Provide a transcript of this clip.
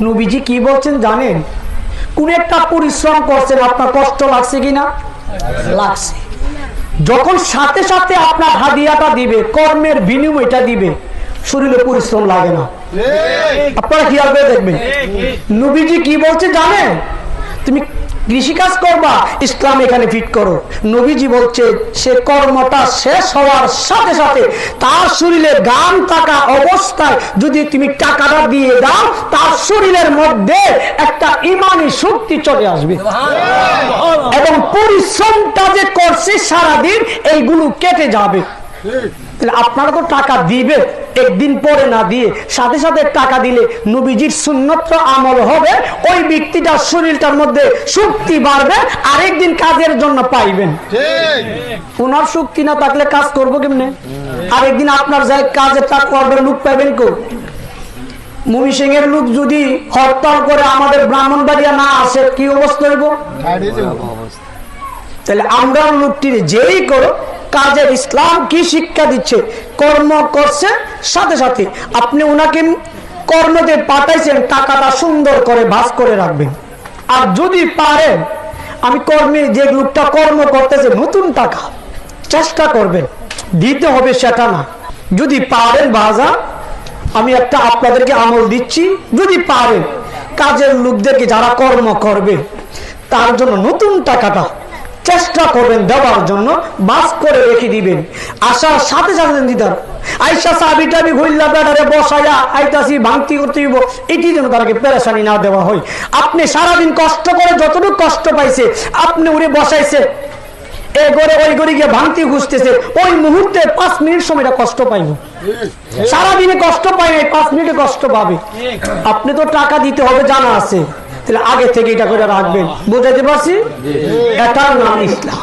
নবীজি কি বলছেন জানেন? কোন একটা পরিশ্রম করছেন আপনার কষ্ট লাগছে কিনা? লাগছে। যখন সাথে সাথে আপনার হাদিয়াটা দিবে কর্মের বিনিময়টা দিবে শরীরে পরিশ্রম লাগে না। আপনারা খেয়াল করে দেখবেন। নবীজি কি বলছে জানেন? তুমি কৃষিকাজ করবা ইসলাম এখানে ফিট করো। নবীজি বলছে সে কর্মটা শেষ হওয়ার সাথে সাথে তার শরীরে গান থাকা অবস্থায় যদি তুমি টাকাটা দিয়ে দাও তার শরীরের মধ্যে একটা ইমানি শক্তি চলে আসবে। এবং পরিশ্রমটা যে করছে সারাদিন এইগুলো কেটে যাবে। তাহলে আপনারা তো টাকা দিবে একদিন পরে না দিয়ে সাথে সাথে টাকা দিলে নবীজির সুন্নত আমল হবে ওই ব্যক্তিটার শরীরটার মধ্যে শক্তি বাড়বে আরেকদিন কাজের জন্য পাইবেন। ওনার শক্তি না থাকলে কাজ করব কেমনে? আরেকদিন আপনার যায় কাজের টাকা করবে লোক পাইবেন কেউ মুমি সিং এর লোক যদি হরতাল করে আমাদের ব্রাহ্মণবাড়িয়া না আসে কি অবস্থা হইব? তাহলে আমরা লোকটির যেই করো কাজের ইসলাম কি শিক্ষা দিচ্ছে? কর্ম করছে সাথে সাথে। আপনি ওনাকে কর্মতে পাঠাইছেন, টাকাটা সুন্দর করে ভাস করে রাখবেন। আর যদি পারেন, আমি কর্মে, যে লোকটা কর্ম করতেছে, নতুন টাকা, চেষ্টা করবেন। দিতে হবে সেটা না। যদি পারেন বাজা আমি একটা আপনাদেরকে আমল দিচ্ছি। যদি পারেন, কাজের লোকদেরকে যারা কর্ম করবে, তার জন্য নতুন টাকাটা চেষ্টা করবেন দেওয়ার জন্য বাস করে রেখে দিবেন। আসার সাথে সাথে দিতার আইসা সাবি টাবি ঘুরলা বেড়ারে বসাইয়া আইতাছি, ভাঙতি করতে হইব। এটি যেন তাকে পেরেশানি না দেওয়া হয়। আপনি সারাদিন কষ্ট করে যতটুকু কষ্ট পাইছে, আপনি উড়ে বসাইছে। এ করে ওই করে গিয়ে ভাঙতি ঘুষতেছে। ওই মুহূর্তে পাঁচ মিনিট সময়টা কষ্ট পাইব। সারাদিনে কষ্ট পাই নাই, পাঁচ মিনিটে কষ্ট পাবে। আপনি তো টাকা দিতে হবে, জানা আছে। তাহলে আগে থেকে এটা করে রাখবেন। বুঝাইতে পারছি? এটার নাম ইসলাম।